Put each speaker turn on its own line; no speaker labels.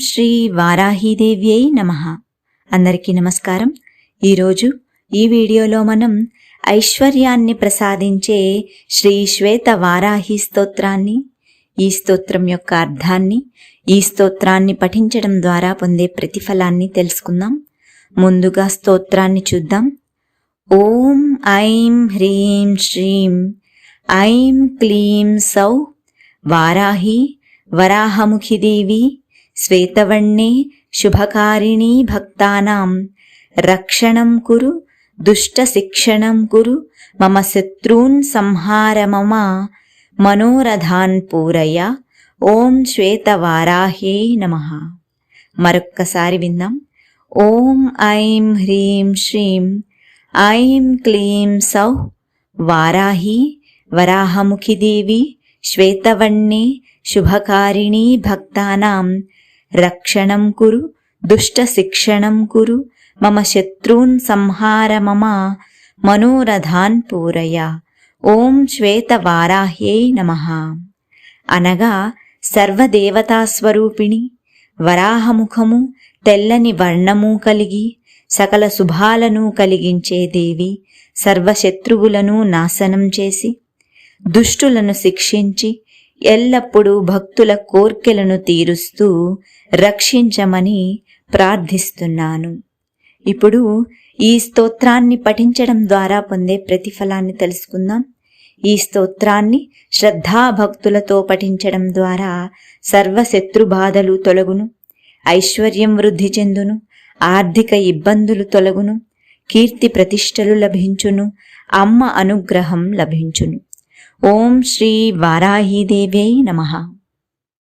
శ్రీ వారాహీదేవ్యై నమ. అందరికీ నమస్కారం. ఈరోజు ఈ వీడియోలో మనం ఐశ్వర్యాన్ని ప్రసాదించే శ్రీ శ్వేత వారాహి స్తోత్రాన్ని ఈ స్తోత్రం యొక్క అర్థాన్ని ఈ స్తోత్రాన్ని పఠించడం ద్వారా పొందే ప్రతిఫలాన్ని తెలుసుకుందాం. ముందుగా స్తోత్రాన్ని చూద్దాం. ఓం ఐం హ్రీం శ్రీం ఐం క్లీం సౌ వారాహి వరాహముఖిదేవి శ్వేతవర్ణే శుభకారిణీ భక్తానాం. రక్షణం కురు దుష్టశిక్షణం కురు మమ శత్రూన్ సంహార మమ. మనోరథాన్ పూరయ ఓం శ్వేతవారాహ్యై నమ. మరొక్కసారి విందాం. ఓం ఐం హ్రీం శ్రీం ఐం క్లీం సౌ వారాహి వరాహముఖిదేవి శ్వేతవర్ణే శుభకారిణీ భక్తానాం. రక్షణం కురు దుష్టశిక్షణం కురు మమ శత్రూన్ సంహార మమ మనోరథాన్ పూరయ. ఓం శ్వేతవారాహ్యై నమ. అనగా సర్వదేవతాస్వరూపిణి వరాహముఖము తెల్లని వర్ణము కలిగి సకల శుభాలను కలిగించే దేవి సర్వశత్రువులను నాశనం చేసి దుష్టులను శిక్షించి ఎల్లప్పుడూ భక్తుల కోర్కెలను తీరుస్తూ రక్షించమని ప్రార్థిస్తున్నాను. ఇప్పుడు ఈ స్తోత్రాన్ని పఠించడం ద్వారా పొందే ప్రతిఫలాన్ని తెలుసుకుందాం. ఈ స్తోత్రాన్ని శ్రద్ధాభక్తులతో పఠించడం ద్వారా సర్వశత్రు బాధలు తొలగును ఐశ్వర్యం వృద్ధి చెందును ఆర్థిక ఇబ్బందులు తొలగును కీర్తి ప్రతిష్టలు లభించును అమ్మ అనుగ్రహం లభించును. ॐ श्री वाराहीदेव्यै नमः।